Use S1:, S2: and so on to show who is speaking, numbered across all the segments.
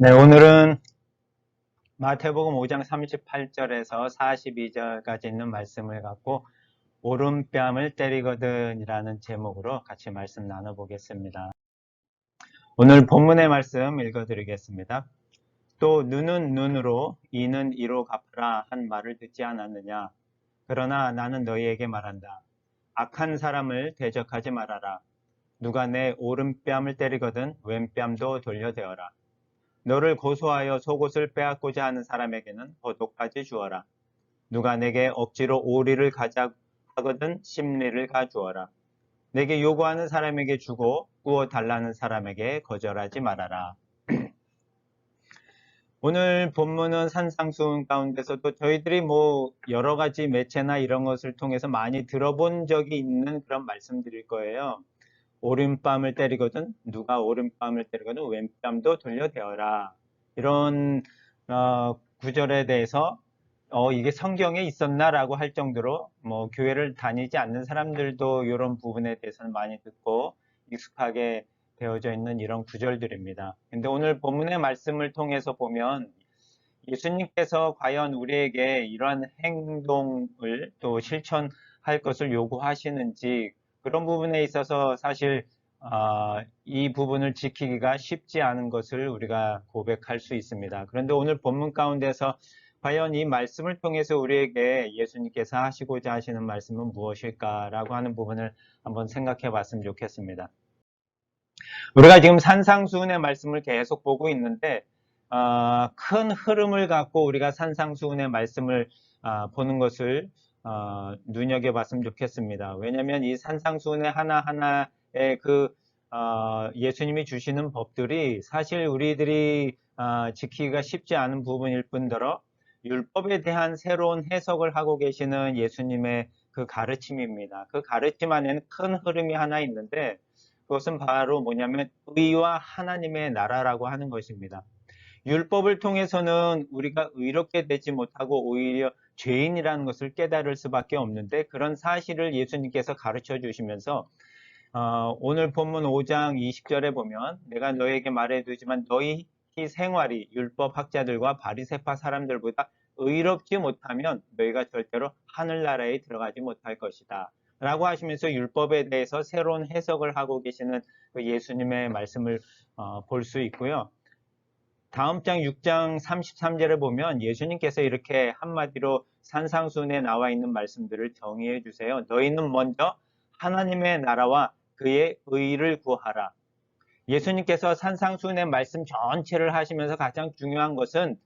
S1: 네, 오늘은 마태복음 5장 38절에서 42절까지 있는 말씀을 갖고 오른뺨을 때리거든이라는 제목으로 같이 말씀 나눠보겠습니다. 오늘 본문의 말씀 읽어드리겠습니다. 또 눈은 눈으로 이는 이로 갚으라 한 말을 듣지 않았느냐. 그러나 나는 너희에게 말한다. 악한 사람을 대적하지 말아라. 누가 내 오른뺨을 때리거든 왼뺨도 돌려대어라. 너를 고소하여 속옷을 빼앗고자 하는 사람에게는 버독까지 주어라. 누가 내게 억지로 오리를 가자 하거든 심리를 가주어라. 내게 요구하는 사람에게 주고 구워 달라는 사람에게 거절하지 말아라. 오늘 본문은 산상수훈 가운데서도 저희들이 뭐 여러 가지 매체나 이런 것을 통해서 많이 들어본 적이 있는 그런 말씀들일 거예요. 오른뺨을 때리거든 누가 오른뺨을 때리거든 왼뺨도 돌려대어라. 이런 어, 구절에 대해서 어, 이게 성경에 있었나라고 할 정도로 뭐 교회를 다니지 않는 사람들도 이런 부분에 대해서는 많이 듣고 익숙하게 되어져 있는 이런 구절들입니다. 근데 오늘 본문의 말씀을 통해서 보면 예수님께서 과연 우리에게 이러한 행동을 또 실천할 것을 요구하시는지 그런 부분에 있어서 사실 어, 이 부분을 지키기가 쉽지 않은 것을 우리가 고백할 수 있습니다. 그런데 오늘 본문 가운데서 과연 이 말씀을 통해서 우리에게 예수님께서 하시고자 하시는 말씀은 무엇일까라고 하는 부분을 한번 생각해 봤으면 좋겠습니다. 우리가 지금 산상수훈의 말씀을 계속 보고 있는데 어, 큰 흐름을 갖고 우리가 산상수훈의 말씀을 어, 보는 것을 어, 눈여겨봤으면 좋겠습니다. 왜냐하면 이 산상수훈의 하나하나의 그 어, 예수님이 주시는 법들이 사실 우리들이 어, 지키기가 쉽지 않은 부분일 뿐더러 율법에 대한 새로운 해석을 하고 계시는 예수님의 그 가르침입니다. 그 가르침 안에는 큰 흐름이 하나 있는데 그것은 바로 뭐냐면 의와 하나님의 나라라고 하는 것입니다. 율법을 통해서는 우리가 의롭게 되지 못하고 오히려 죄인이라는 것을 깨달을 수밖에 없는데 그런 사실을 예수님께서 가르쳐 주시면서 어, 오늘 본문 5장 20절에 보면 내가 너에게 말해두지만 너희 생활이 율법 학자들과 바리세파 사람들보다 의롭지 못하면 너희가 절대로 하늘나라에 들어가지 못할 것이다. 라고 하시면서 율법에 대해서 새로운 해석을 하고 계시는 그 예수님의 말씀을 어, 볼수 있고요. 다음 장 6장 33절에 보면 예수님께서 이렇게 한마디로 산상순에 나와 있는 말씀들을 정의해 주세요. 너희는 먼저 하나님의 나라와 그의 의를 구하라. 예수님께서 산상순의 말씀 전체를 하시면서 가장 중요한 것은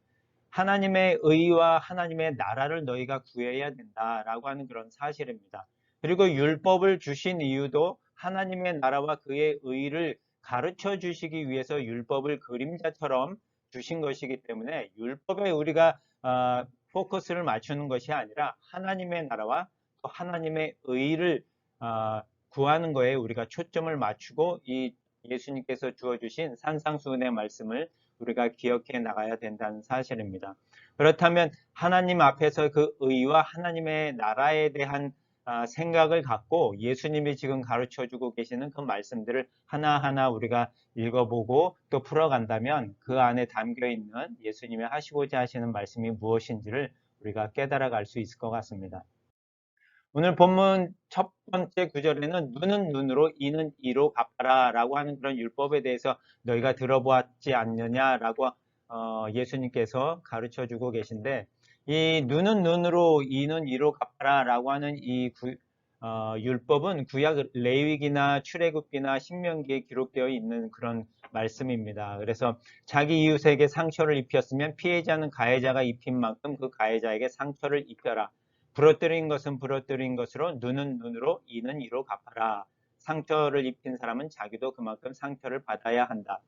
S1: 하나님의 의와 하나님의 나라를 너희가 구해야 된다라고 하는 그런 사실입니다. 그리고 율법을 주신 이유도 하나님의 나라와 그의 의를 가르쳐 주시기 위해서 율법을 그림자처럼 주신 것이기 때문에 율법에 우리가 어, 포커스를 맞추는 것이 아니라 하나님의 나라와 또 하나님의 의를 어, 구하는 거에 우리가 초점을 맞추고 이 예수님께서 주어주신 산상수훈의 말씀을 우리가 기억해 나가야 된다는 사실입니다. 그렇다면 하나님 앞에서 그 의와 하나님의 나라에 대한 아, 생각을 갖고 예수님이 지금 가르쳐 주고 계시는 그 말씀들을 하나하나 우리가 읽어보고 또 풀어간다면 그 안에 담겨 있는 예수님이 하시고자 하시는 말씀이 무엇인지를 우리가 깨달아 갈 수 있을 것 같습니다. 오늘 본문 첫 번째 구절에는 눈은 눈으로 이는 이로 갚아라 라고 하는 그런 율법에 대해서 너희가 들어보았지 않느냐라고 어, 예수님께서 가르쳐 주고 계신데 이 눈은 눈으로 이는 이로 갚아라 라고 하는 이 구, 어, 율법은 구약 레위기나 출애굽기나 신명기에 기록되어 있는 그런 말씀입니다. 그래서 자기 이웃에게 상처를 입혔으면 피해자는 가해자가 입힌 만큼 그 가해자에게 상처를 입혀라. 부러뜨린 것은 부러뜨린 것으로 눈은 눈으로 이는 이로 갚아라. 상처를 입힌 사람은 자기도 그만큼 상처를 받아야 한다.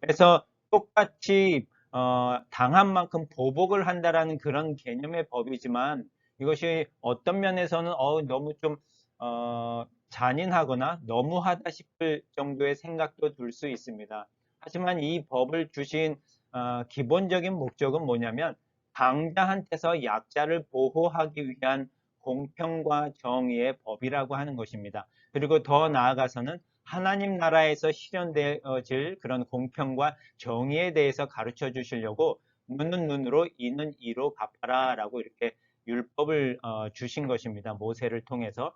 S1: 그래서 똑같이 어, 당한 만큼 보복을 한다라는 그런 개념의 법이지만 이것이 어떤 면에서는 어, 너무 좀 어, 잔인하거나 너무하다 싶을 정도의 생각도 들 수 있습니다. 하지만 이 법을 주신 어, 기본적인 목적은 뭐냐면 강자한테서 약자를 보호하기 위한 공평과 정의의 법이라고 하는 것입니다. 그리고 더 나아가서는 하나님 나라에서 실현되어질 그런 공평과 정의에 대해서 가르쳐 주시려고 눈은 눈으로 이는 이로 갚아라 라고 이렇게 율법을 어, 주신 것입니다. 모세를 통해서.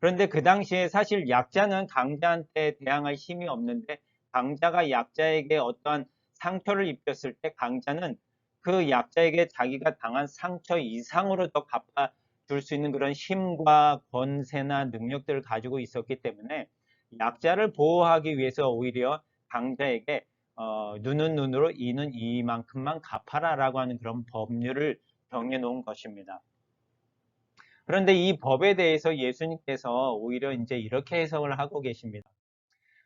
S1: 그런데 그 당시에 사실 약자는 강자한테 대항할 힘이 없는데 강자가 약자에게 어떠한 상처를 입혔을 때 강자는 그 약자에게 자기가 당한 상처 이상으로 더 갚아줄 수 있는 그런 힘과 권세나 능력들을 가지고 있었기 때문에 약자를 보호하기 위해서 오히려 강자에게 어, 눈은 눈으로 이는 이만큼만 갚아라라고 하는 그런 법률을 정해 놓은 것입니다. 그런데 이 법에 대해서 예수님께서 오히려 이제 이렇게 해석을 하고 계십니다.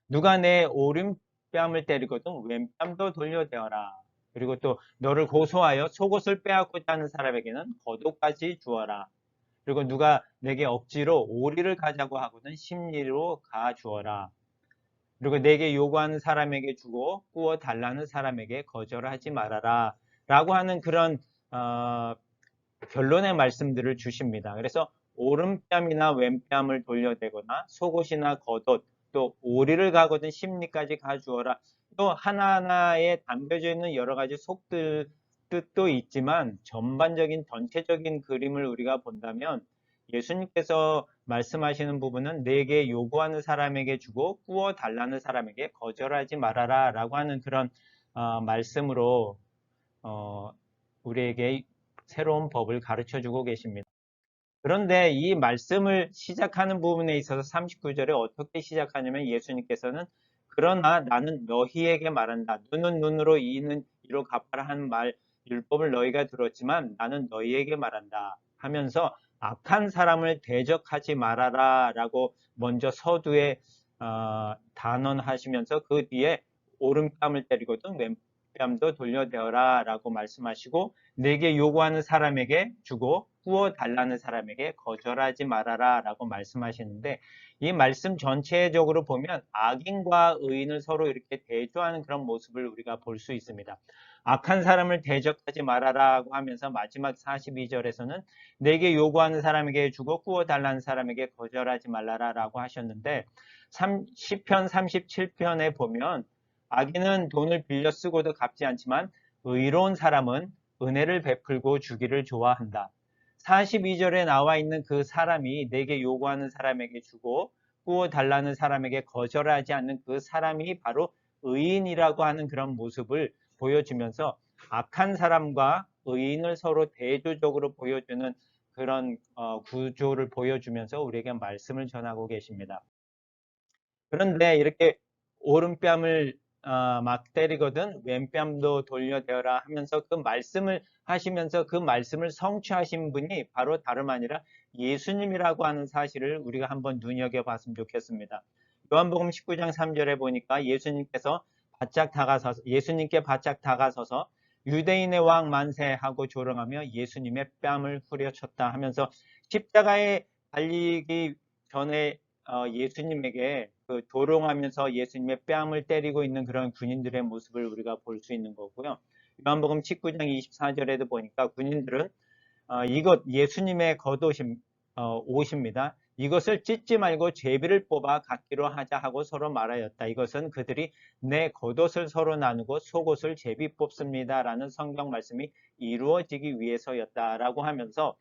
S1: 누가 내 오른뺨을 때리거든 왼뺨도 돌려대어라. 그리고 또 너를 고소하여 속옷을 빼앗고자 하는 사람에게는 겉옷까지 주어라. 그리고 누가 내게 억지로 오리를 가자고 하거든 심리로 가 주어라. 그리고 내게 요구하는 사람에게 주고 꾸어 달라는 사람에게 거절하지 말아라. 라고 하는 그런 어, 결론의 말씀들을 주십니다. 그래서 오른뺨이나 왼뺨을 돌려대거나 속옷이나 겉옷 또 오리를 가거든 심리까지 가주어라. 또 하나하나에 담겨져 있는 여러 가지 속들 뜻도 있지만 전반적인 전체적인 그림을 우리가 본다면 예수님께서 말씀하시는 부분은 내게 요구하는 사람에게 주고 꾸어 달라는 사람에게 거절하지 말아라 라고 하는 그런 어, 말씀으로 어, 우리에게 새로운 법을 가르쳐 주고 계십니다. 그런데 이 말씀을 시작하는 부분에 있어서 39절에 어떻게 시작하냐면 예수님께서는 그러나 나는 너희에게 말한다. 눈은 눈으로 이는 이로 갚아라 하는 말 율법을 너희가 들었지만 나는 너희에게 말한다 하면서 악한 사람을 대적하지 말아라 라고 먼저 서두에 어, 단언하시면서 그 뒤에 오른뺨을 때리거든 왼뺨도 돌려대어라 라고 말씀하시고 내게 요구하는 사람에게 주고 구워 달라는 사람에게 거절하지 말아라 라고 말씀하시는데 이 말씀 전체적으로 보면 악인과 의인을 서로 이렇게 대조하는 그런 모습을 우리가 볼 수 있습니다. 악한 사람을 대적하지 말아라고 하면서 마지막 42절에서는 내게 요구하는 사람에게 주고 구워 달라는 사람에게 거절하지 말라라고 하셨는데 10편 37편에 보면 악인은 돈을 빌려 쓰고도 갚지 않지만 의로운 사람은 은혜를 베풀고 주기를 좋아한다. 42절에 나와 있는 그 사람이 내게 요구하는 사람에게 주고 구워 달라는 사람에게 거절하지 않는 그 사람이 바로 의인이라고 하는 그런 모습을 보여주면서 악한 사람과 의인을 서로 대조적으로 보여주는 그런 어, 구조를 보여주면서 우리에게 말씀을 전하고 계십니다. 그런데 이렇게 오른뺨을 어, 막 때리거든 왼뺨도 돌려대어라 하면서 그 말씀을 하시면서 그 말씀을 성취하신 분이 바로 다름 아니라 예수님이라고 하는 사실을 우리가 한번 눈여겨봤으면 좋겠습니다. 요한복음 19장 3절에 보니까 예수님께서 바짝 다가서서 예수님께 바짝 다가서서 유대인의 왕 만세하고 조롱하며 예수님의 뺨을 후려쳤다 하면서 십자가에 달리기 전에 어, 예수님에게 그 조롱하면서 예수님의 뺨을 때리고 있는 그런 군인들의 모습을 우리가 볼 수 있는 거고요. 요한복음 19장 24절에도 보니까 군인들은 어, 이것 예수님의 겉옷임 어, 옷입니다. 이것을 찢지 말고 제비를 뽑아 갖기로 하자 하고 서로 말하였다. 이것은 그들이 내 겉옷을 서로 나누고 속옷을 제비 뽑습니다. 라는 성경 말씀이 이루어지기 위해서였다라고 하면서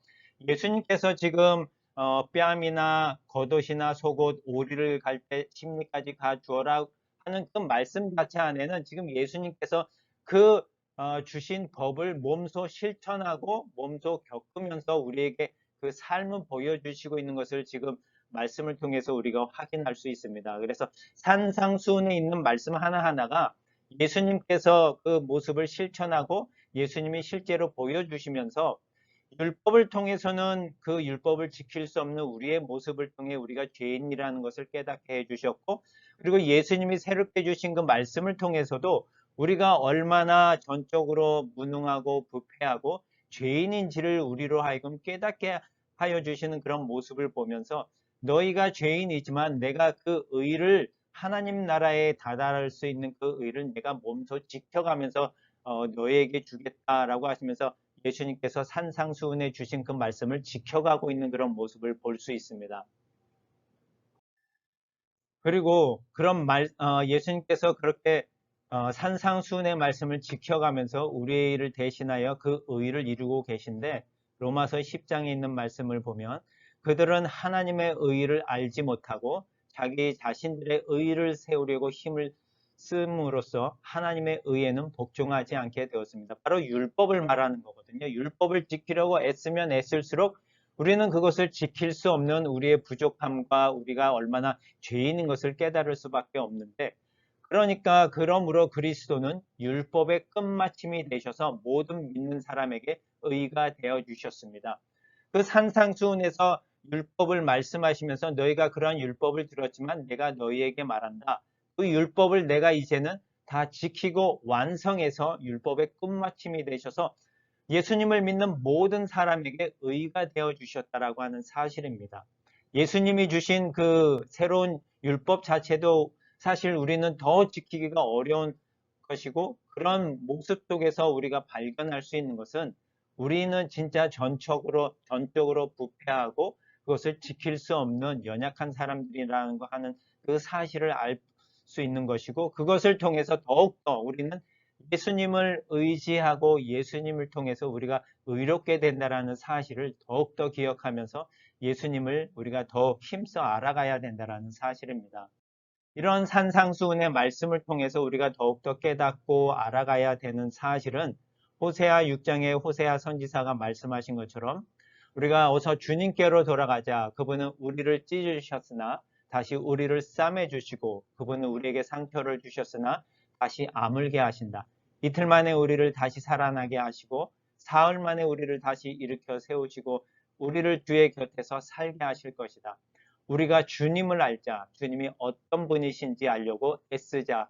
S1: 예수님께서 지금 어, 뺨이나 겉옷이나 속옷, 오리를 갈때 심리까지 가주어라 하는 그 말씀 자체 안에는 지금 예수님께서 그 어, 주신 법을 몸소 실천하고 몸소 겪으면서 우리에게 그 삶을 보여주시고 있는 것을 지금 말씀을 통해서 우리가 확인할 수 있습니다. 그래서 산상수훈에 있는 말씀 하나하나가 예수님께서 그 모습을 실천하고 예수님이 실제로 보여주시면서 율법을 통해서는 그 율법을 지킬 수 없는 우리의 모습을 통해 우리가 죄인이라는 것을 깨닫게 해주셨고 그리고 예수님이 새롭게 주신 그 말씀을 통해서도 우리가 얼마나 전적으로 무능하고 부패하고 죄인인지를 우리로 하여금 깨닫게 하여 주시는 그런 모습을 보면서 너희가 죄인이지만 내가 그 의를 하나님 나라에 다다를 수 있는 그 의를 내가 몸소 지켜가면서 어, 너희에게 주겠다라고 하시면서 예수님께서 산상수훈에 주신 그 말씀을 지켜가고 있는 그런 모습을 볼 수 있습니다. 그리고 그런 말, 어, 예수님께서 그렇게 어, 산상수훈의 말씀을 지켜가면서 우리를 대신하여 그 의를 이루고 계신데 로마서 10장에 있는 말씀을 보면 그들은 하나님의 의를 알지 못하고 자기 자신들의 의를 세우려고 힘을 씀으로써 하나님의 의에는 복종하지 않게 되었습니다. 바로 율법을 말하는 거거든요. 율법을 지키려고 애쓰면 애쓸수록 우리는 그것을 지킬 수 없는 우리의 부족함과 우리가 얼마나 죄인인 것을 깨달을 수밖에 없는데 그러니까 그러므로 그리스도는 율법의 끝마침이 되셔서 모든 믿는 사람에게 의가 되어 주셨습니다. 그 산상수훈에서 율법을 말씀하시면서 너희가 그러한 율법을 들었지만 내가 너희에게 말한다. 그 율법을 내가 이제는 다 지키고 완성해서 율법의 끝마침이 되셔서 예수님을 믿는 모든 사람에게 의가 되어 주셨다라고 하는 사실입니다. 예수님이 주신 그 새로운 율법 자체도 사실 우리는 더 지키기가 어려운 것이고 그런 모습 속에서 우리가 발견할 수 있는 것은 우리는 진짜 전적으로 전적으로 부패하고 그것을 지킬 수 없는 연약한 사람들이라는 거 하는 그 사실을 알 수 있는 것이고 그것을 통해서 더욱더 우리는 예수님을 의지하고 예수님을 통해서 우리가 의롭게 된다라는 사실을 더욱더 기억하면서 예수님을 우리가 더 힘써 알아가야 된다라는 사실입니다. 이런 산상수훈의 말씀을 통해서 우리가 더욱더 깨닫고 알아가야 되는 사실은 호세아 6장의 호세아 선지사가 말씀하신 것처럼 우리가 어서 주님께로 돌아가자. 그분은 우리를 찢으셨으나 다시 우리를 싸매 주시고 그분은 우리에게 상처를 주셨으나 다시 아물게 하신다. 이틀 만에 우리를 다시 살아나게 하시고 사흘 만에 우리를 다시 일으켜 세우시고 우리를 주의 곁에서 살게 하실 것이다. 우리가 주님을 알자. 주님이 어떤 분이신지 알려고 애쓰자.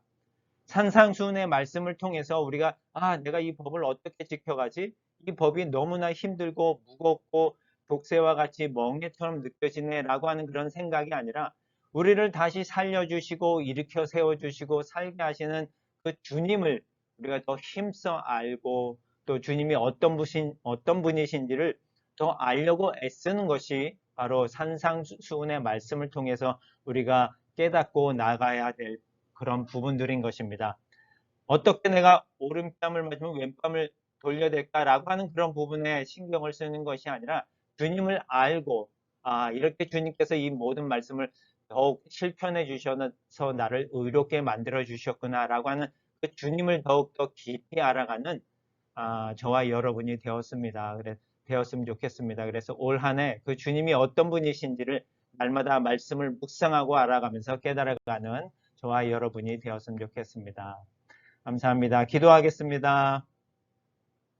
S1: 산상수훈의 말씀을 통해서 우리가 아 내가 이 법을 어떻게 지켜가지? 이 법이 너무나 힘들고 무겁고 독새와 같이 멍해처럼 느껴지네 라고 하는 그런 생각이 아니라 우리를 다시 살려주시고 일으켜 세워주시고 살게 하시는 그 주님을 우리가 더 힘써 알고 또 주님이 어떤 분이신, 어떤 분이신지를 더 알려고 애쓰는 것이 바로 산상수훈의 말씀을 통해서 우리가 깨닫고 나가야 될 그런 부분들인 것입니다. 어떻게 내가 오른뺨을 맞으면 왼뺨을 돌려야 될까라고 하는 그런 부분에 신경을 쓰는 것이 아니라 주님을 알고 아 이렇게 주님께서 이 모든 말씀을 더욱 실천해 주셔서 나를 의롭게 만들어 주셨구나라고 하는 그 주님을 더욱더 깊이 알아가는 아, 저와 여러분이 되었습니다. 그래 되었으면 좋겠습니다. 그래서 올 한 해 그 주님이 어떤 분이신지를 날마다 말씀을 묵상하고 알아가면서 깨달아가는 저와 여러분이 되었으면 좋겠습니다. 감사합니다. 기도하겠습니다.